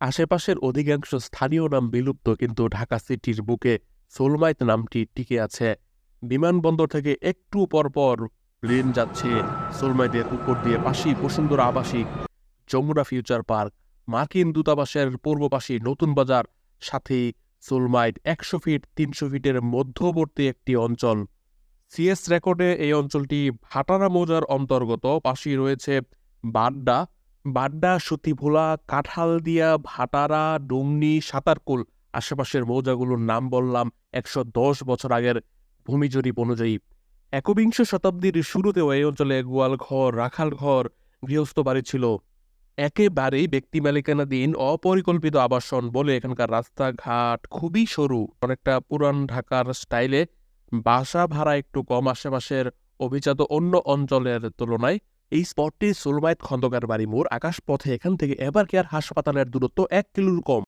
আশেপাশের অধিকাংশ স্থানীয় নাম বিলুপ্ত, কিন্তু ঢাকা সিটির বুকে সোলমাইত নামটি টিকে আছে। বিমানবন্দর থেকে একটু পরপর প্লেন যাচ্ছে সোলমাইদের উপর দিয়ে পাশেই বসুন্ধরা আবাসিক যমুনা ফিউচার পার্ক। মার্কিন দূতাবাসের পূর্ব পাশে নতুন বাজার, সাথেই সোলমাইট একশো ফিট, তিনশো ফিটের মধ্যবর্তী একটি অঞ্চল। সিএস রেকর্ডে এই অঞ্চলটি ভাটারা মৌজার অন্তর্গত, পাশেই রয়েছে বাড্ডা বাড্ডা, সুতিভোলা কাঁঠালদিয়া ভাটারা, ডুমনি, সাঁতারকুল, আশেপাশের মৌজাগুলোর নাম বললাম একশো দশ বছর আগের ভূমি জরিপ অনুযায়ী। একবিংশ শতাব্দীর শুরুতেও এই অঞ্চলে গোয়াল ঘর, রাখাল ঘর গৃহস্থ বাড়ি ছিল। একেবারেই ব্যক্তি মালিকানাধীন অপরিকল্পিত আবাসন বলে এখানকার রাস্তাঘাট খুবই সরু। অনেকটা পুরান ঢাকার স্টাইলে বাসা ভাড়া একটু কম আশেপাশের অভিজাত অন্য অঞ্চলের তুলনায় এই স্পটটি সোলমায়েত খন্দকার বাড়ি মোড়, আকাশপথে। এখান থেকে এবার কেয়ার হাসপাতালের দূরত্ব এক কিলোর কম।